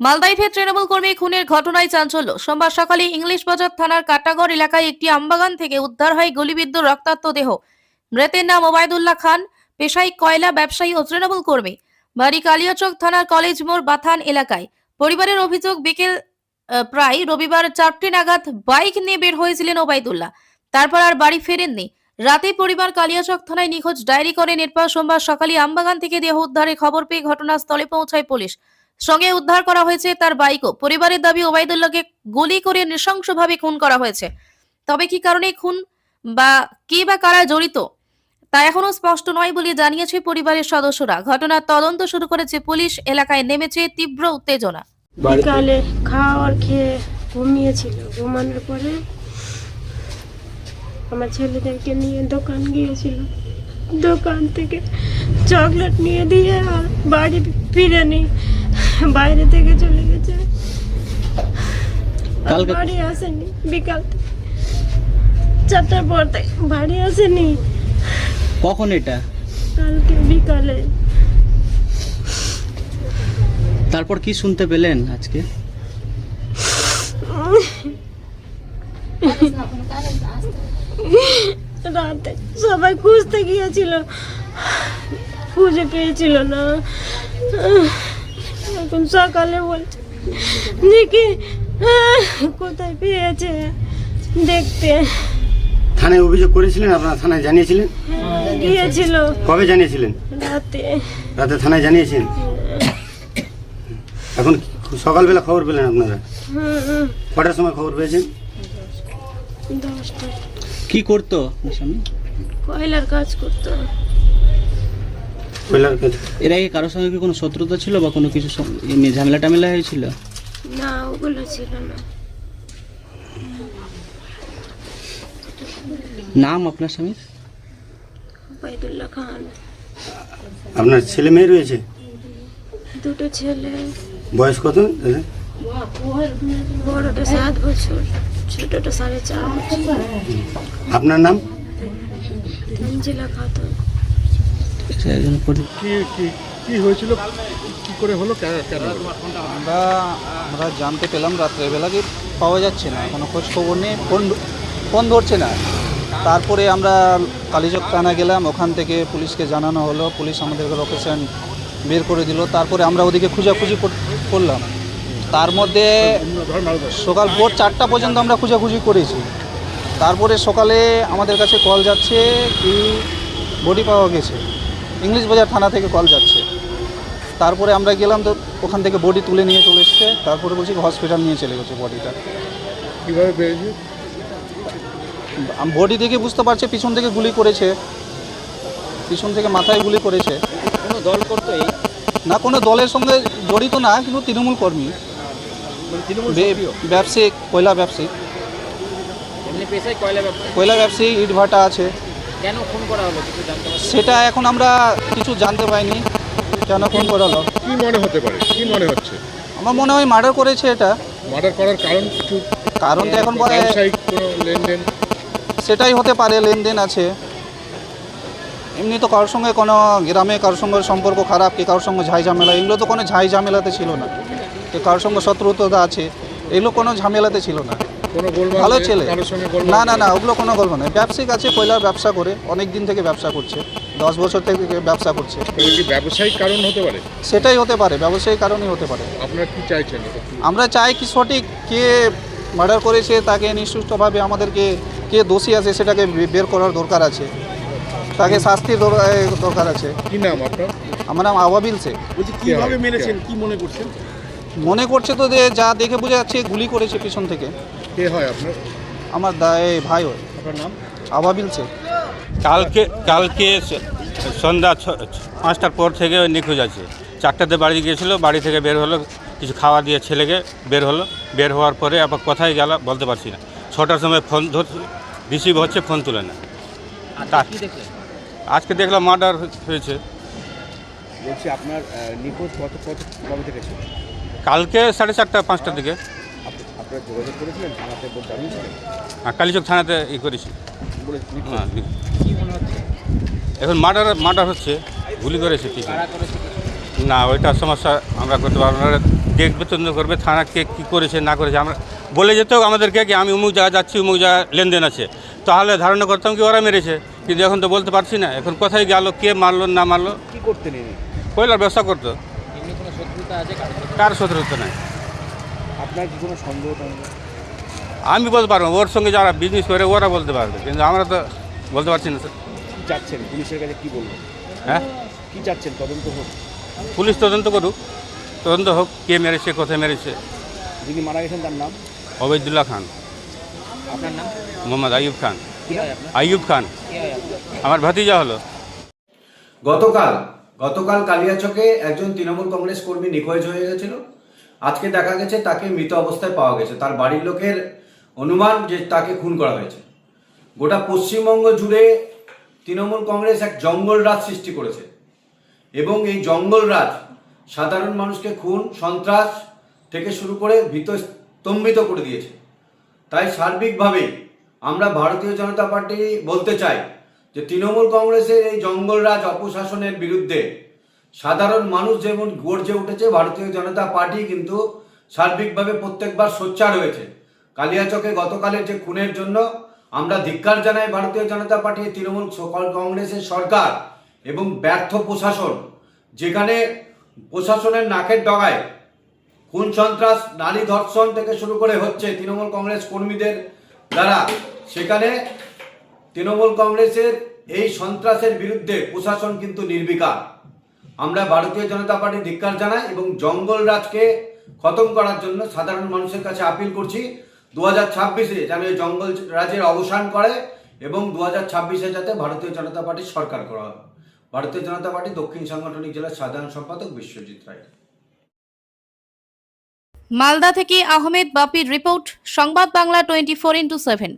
মালদায় ফের তৃণমূল কর্মী খুনের ঘটনায় চাঞ্চল্য। সোমবার সকালে ইংলিশ বাজার থানার কাটাগড় এলাকায় একটি আমবাগান থেকে উদ্ধার হয় গুলিবিদ্ধ রক্তাক্ত দেহ। মৃতের নাম ওবায়দুল্লাহ খান, পেশায় কয়লা ব্যবসায়ী ও তৃণমূল কর্মী। বাড়ি কালিয়াচক থানার কলেজ মোড় বাথান এলাকায়। পরিবারের অভিযোগ, বিকেল প্রায় রবিবার চারটে নাগাদ বাইক নিয়ে বের হয়েছিলেন ওবায়দুল্লাহ। তারপর আর বাড়ি ফেরেননি। রাতে পরিবার কালিয়াচক থানায় নিখোঁজ ডায়েরি করেন। এরপর সোমবার সকালে আমবাগান থেকে দেহ উদ্ধারের খবর পেয়ে ঘটনাস্থলে পৌঁছায় পুলিশ। সঙ্গে উদ্ধার করা হয়েছে তার বাইকও। পরিবারের দাবি, ওবায়দুল্লাহকে গুলি করে নৃশংসভাবে খুন করা হয়েছে। তবে কি কারণে খুন বা কে বা কারা জড়িত, তা এখনও স্পষ্ট নয় বলে জানিয়েছে পরিবারের সদস্যরা। ঘটনার তদন্ত শুরু করেছে পুলিশ, এলাকায় নেমেছে তীব্র উত্তেজনা। বিকালে খাওয়ার খেয়ে ঘুমিয়েছিল। ঘুমানোর পরে আমার ছেলেদেরকে নিয়ে দোকান গিয়েছিল। দোকান থেকে চকলেট নিয়ে দিয়ে বাড়ি ফিরেনি। বাইরে থেকে চলে গেছে। কালকে বাড়ি আসেনি বিকাল চারটার পর থেকে বাড়ি আসেনি। কখন এটা? কালকে বিকালে। তারপর কি শুনতে পেলেন আজকে? রাতে সবাই খুঁজতে গিয়েছিল। খুঁজে পেয়েছিল না। এখন সকালে বলছে দেখি কোথায় পেয়েছে দেখতে। থানায় অভিযোগ করেছিলেন? আপনারা থানায় জানিয়েছিলেন? গিয়েছিল। কবে জানিয়েছিলেন? রাতে। রাতে থানায় জানিয়েছেন? এখন সকালবেলা খবর পেলেন আপনারা? হুম, কটার সময় খবর পেয়েছেন? কি করতো কয়লার কাজ করতো। এর আগে কারোর সঙ্গে কি কোনো শত্রুতা ছিল বা কোনো কিছু এমনি ঝামেলা টামেলা হয়েছিল? না ওগুলো ছিল না। নাম আপনার স্বামীর? বাইদুল্লাহ খান। আপনার ছেলে মেয়ে রয়েছে? দুটো ছেলে। বয়স কত? দাদা? বড়টা সাত বছর ছোটটা সাড়ে চার বছর। আপনার নাম? তঞ্জিলা খাতুন। একজন পরি- কি কি কি হয়েছিল? কি করে হলো? কেন কেন আমরা আমরা জানতে পেলাম রাত্রেবেলা কি পাওয়া যাচ্ছে না কোনো খোঁজ খবর নেই ফোন ফোন ধরছে না। তারপরে আমরা কালীচক থানা গেলাম ওখান থেকে পুলিশকে জানানো হলো পুলিশ আমাদেরকে লোকেশন বের করে দিল তারপরে আমরা ওদিকে খোঁজাখুঁজি কর- করলাম। তার মধ্যে সকাল ভোর চারটা পর্যন্ত আমরা খোঁজাখুঁজি করেছি। তারপরে সকালে আমাদের কাছে কল যাচ্ছে কি বডি পাওয়া গেছে। ইংলিশ বাজার থানা থেকে কল যাচ্ছে। তারপরে আমরা গেলাম তো ওখান থেকে বডি তুলে নিয়ে চলে এসছে। তারপরে বলছি হসপিটাল নিয়ে চলে গেছে বডিটা। কীভাবে পেয়েছি? বডি দেখে বুঝতে পারছে পিছন থেকে গুলি করেছে। পিছন থেকে মাথায় গুলি করেছে। কোনো দল করতো এই? না কোনো দলের সঙ্গে জড়িত না কিন্তু তৃণমূল কর্মী। বে- ব্যবসায়িক কয়লা ব্যবসায়িক কয়লা কয়লা ব্যবসায়ী ইট ভাটা আছে। কেন ফোন করা হলো? কিছু জানতে সেটা এখন আমরা কিছু জানতে পাইনি কেন ফোন করালো কি মনে হতে পারে? কি মনে হচ্ছে? আমার মনে হয় মার্ডার করেছে এটা। মার্ডার করার কারণ কিছু? কারণ তো এখন বলে ব্যবসায়িক কোনো লেনদেন? সেটাই হতে পারে লেনদেন আছে। এমনি তো কারোর সঙ্গে কোনো গ্রামে কারোর সঙ্গে সম্পর্ক খারাপ কি কারোর সঙ্গে ঝাই ঝামেলা এগুলো তো কোনো ঝাই ঝামেলাতে ছিল না। কি কারোর সঙ্গে শত্রুতা আছে এগুলো কোনো ঝামেলাতে ছিল না। ভালো ছেলে। না না না ওগুলো কোনো গল্প নয় ব্যবসায়িক আছে কয়লার ব্যবসা করে অনেক দিন থেকে ব্যবসা করছে। দশ বছর থেকে ব্যবসা করছে। ব্যবসায়িক কারণ হতে পারে? সেটাই হতে পারে ব্যবসায়িক কারণেই হতে পারে। আপনারা কি চাইছেন আমরা চাই কি সঠিক কে মার্ডার করেছে তাকে নিঃসুষ্টভাবে আমাদেরকে কে দোষী আছে সেটাকে বের করার দরকার আছে। তাকে শাস্তির দর- দরকার আছে। কি নাম আপনার? আমার নাম আবাবিল শেখ। বলছি কীভাবে মেরেছেন কি মনে করছেন? মনে করছে তো যে যা দেখে বোঝা যাচ্ছে গুলি করেছে পিছন থেকে। কে হয় আপনার? আমার দায় ভাই হয় আপনার নাম? আবাবিল শেখ। কালকে কালকে সন্ধ্যা ছ- পাঁচটার পর থেকে নিখোঁজ আছে। চারটাতে বাড়ি গিয়েছিল বাড়ি থেকে বের হলো কিছু খাওয়া দিয়ে ছেলেকে বের হলো। বের হওয়ার পরে আবার কোথায় গেল বলতে পারছি না। ছটার সময় ফোন ধরছি রিসিভ হচ্ছে ফোন তুলে না তা- আজকে দেখলাম মার্ডার হয়েছে। বলছি আপনার নিখোঁজ কত কত কবে থেকে কালকে সাড়ে চারটা পাঁচটার দিকে। আপনারা যোগাযোগ করেছিলেন? থানাতে জানিয়েছিলেন? আর কালীচক থানাতে ই করেছি। হ্যাঁ, নি- এখন মার্ডার মার্ডার হচ্ছে গুলি করেছে ঠিক না ওইটার সমস্যা আমরা করতে পারব না। দেখবে তদন্ত করবে থানা কে কী করেছে না করেছে আমরা বলে যেত আমাদেরকে কি আমি অমুক জায়গায় যাচ্ছি উমুক জায়গায় লেনদেন আছে। তাহলে ধারণা করতাম কি ওরা মেরেছে কিন্তু এখন তো বলতে পারছি না। এখন কোথায় গেল কে মারলো না মারলো? কি করতেন কয়লার ব্যবসা করতো? কার শত্রুতা নাই। আপনার কি কোনো সন্দেহ আমি বলতে পারব ওর সঙ্গে যারা বিজনেস করে ওরা বলতে পারবে কিন্তু আমরা তো বলতে পারছি না স্যার। কি চাচ্ছেন? পুলিশের কাছে কি বলবেন? হ্যাঁ? কি চাচ্ছেন? তদন্ত হোক। পুলিশ তদন্ত করুক তদন্ত হোক কে মেরেছে কোথায় মেরেছে। যিনি মারা গেছেন? তার নাম? ওবেদুল্লাহ খান। আপনার নাম? মোহাম্মদ আইয়ুব খান। আইয়ুব খান। আমার ভাতিজা হলো। গতকাল গতকাল কালিয়াচকে একজন তৃণমূল কংগ্রেস কর্মী নিখোঁজ হয়ে গেছিল। আজকে দেখা গেছে তাকে মৃত অবস্থায় পাওয়া গেছে। তার বাড়ির লোকের অনুমান যে তাকে খুন করা হয়েছে। গোটা পশ্চিমবঙ্গ জুড়ে তৃণমূল কংগ্রেস এক জঙ্গল রাজ সৃষ্টি করেছে। এবং এই জঙ্গল রাজ সাধারণ মানুষকে খুন, সন্ত্রাস থেকে শুরু করে ভীত স্তম্ভিত করে দিয়েছে। তাই সার্বিকভাবেই আমরা ভারতীয় জনতা পার্টি বলতে চাই যে তৃণমূল কংগ্রেসের এই জঙ্গলরাজ অপশাসনের বিরুদ্ধে সাধারণ মানুষ যেমন গর্জে উঠেছে, ভারতীয় জনতা পার্টি কিন্তু সার্বিকভাবে প্রত্যেকবার সোচ্চার হয়েছে। কালিয়াচকে গতকালের যে খুনের জন্য আমরা ধিক্কার জানাই ভারতীয় জনতা পার্টি, তৃণমূল স- কংগ্রেসের সরকার এবং ব্যর্থ প্রশাসন, যেখানে প্রশাসনের নাকের ডগায় খুন সন্ত্রাস, নারী ধর্ষণ থেকে শুরু করে হচ্ছে তৃণমূল কংগ্রেস কর্মীদের দ্বারা। সেখানে তৃণমূল কংগ্রেসের এই সন্ত্রাসের বিরুদ্ধে প্রশাসন কিন্তু নির্বিকার। আমরা ভারতীয় জনতা পার্টি ধিক্কার জানাই এবং জঙ্গল রাজকে খতম করার জন্য সাধারণ মানুষের কাছে আপিল করছি। দু হাজার ছাব্বিশে যেন এই জঙ্গল রাজের অবসান করে এবং দু হাজার ছাব্বিশে যাতে ভারতীয় জনতা পার্টির সরকার করা হয়। ভারতীয় জনতা পার্টি দক্ষিণ সাংগঠনিক জেলার সাধারণ সম্পাদক বিশ্বজিৎ রায়। মালদা থেকে Ahmed বাপির report, Sangbad Bangla twenty four into seven.